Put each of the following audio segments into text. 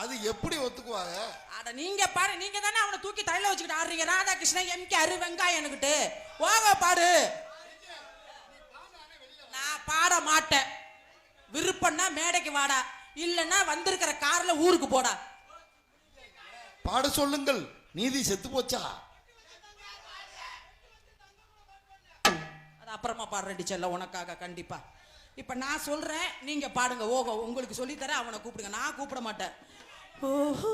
அது எப்படி ஒத்துக்குவாங்க? அட நீங்க பாரு நீங்க தானே அவனை தூக்கி தலையில வச்சுக்கிட்டு ஆடுறீங்க. ராதாகிருஷ்ணன் எம் கே அரு வெங்காயனுக்கிட்டு போக பாடு. நான் பாட மாட்டேன். விருப்பம்னா மேடைக்கு வாடா. இல்லைன்னா வந்திருக்கிற கார்ல ஊருக்கு போடா. பாட சொல்லுங்கள். நீதி செத்து போச்சா? அது அப்புறமா பாடுறேன் செல்ல உனக்காக கண்டிப்பா. இப்ப நான் சொல்றேன் நீங்க பாடுங்க. ஓகோ உங்களுக்கு சொல்லி தரேன் அவனை கூப்பிடுங்க. நான் கூப்பிட மாட்டேன். ஓஹோ.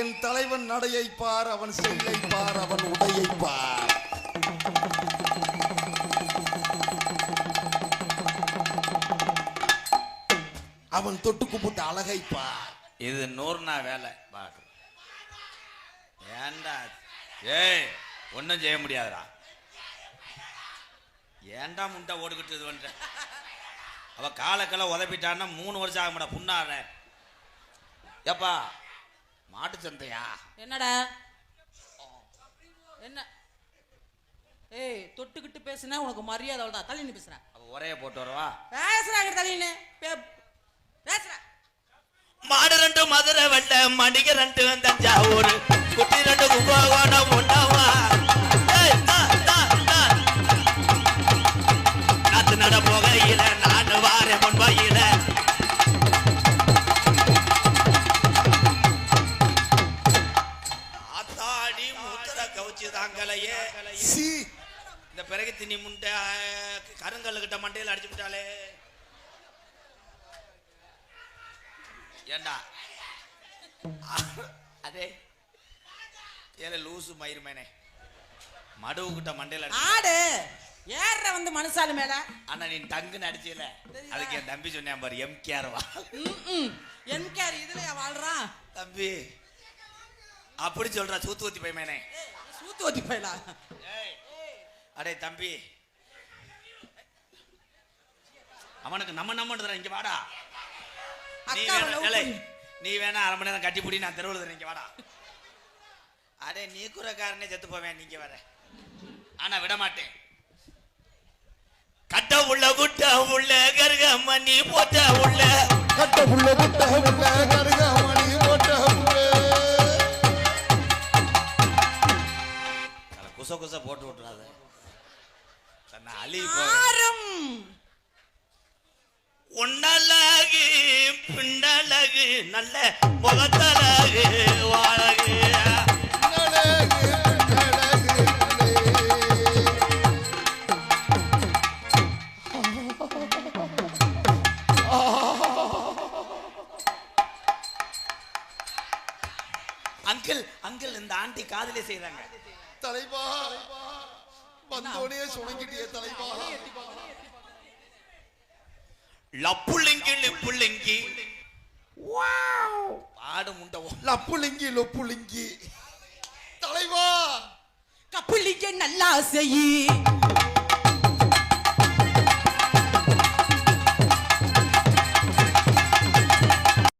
என் தலைவன் நடையை பார் அவன் செய்யை பார் அவன் உடையை பார். அவன் தொட்டு கும்பிட்ட அழகை பார். இது நூறுனா வேலை பாக்கு ஏன்டா ஏய் ஒன்றும் செய்ய முடியாதுடா. ஏன்டா முண்டா ஓடுகிட்டு இது பண்ற? அவ காலக்கெல்லாம் உதப்பிட்டான்னா மூணு வருஷம் ஆக மாட்டா புண்ணாடுறேன். ஏப்பா மாட்டு சந்தையா? என்னடா? என்ன? ஏய் தொட்டுக்கிட்டு பேசுனா உனக்கு மரியாதை அவ்வளவுதான். தள்ளி நின்னு பேசுறேன் அவ உரைய போட்டு வரவா? பேசுறாங்க தள்ளின்னு பேசுறேன் மாடு ரெண்டு மதுரை வெள்ள மணிக ரெண்டு தஞ்சாவூர். முத்திர கவுச்சு தாங்கலையே சி. இந்த பிறகு திணி முண்டை கருங்கல்லு கிட்ட மண்டையில அடிச்சு விட்டாலே ஏண்டா? அதே. ஏல லூசு மயிருமேனே மடுவு கிட்ட மண்டையில ஆடு! ஏற வந்து மனுஷாலு மேல. அண்ணா நீ டங்குன்னு அடிச்சல அதுக்கு என் தம்பி சொன்னேன் பாரு எம்கேஆர் வா. என் கேர் இதுலயா வாழ்றான்? தம்பி அப்படி சொல்றா சூத்து ஊத்தி பையமேனே சூத்து ஓட்டி போயலாம் அடே தம்பி. அவனுக்கு நம்ம நம்ம இங்க வாடா. நீ வேணா. நீ வேணா அரை மணி நேரம் கட்டி பிடி நான் தெருவில் தரேன் இங்க வாடா. அடே நீ குறக்காரனே செத்து போவேன் நீங்க வர. ஆனா விட மாட்டேன். கட்ட உள்ள குட்ட உள்ள கருகம்ம நீ போட்ட உள்ள. கட்ட புள்ள புட்ட புள்ள கருகாமணி உண்டலகு பிண்டலகு நல்ல முகத்தலகு வாழகு. அங்கிள் அங்கிள் இந்த ஆண்டி காதலே செய்யறாங்க தலைவா வந்தோடனே சுணங்கிட்டிய தலைவா. லப்புலிங்கி லிப்புலிங்கி பாடு முண்டை ஓ- லப்புலிங்கி லொப்புலிங்கி தலைவா. கப்புலிங்க நல்லா செய்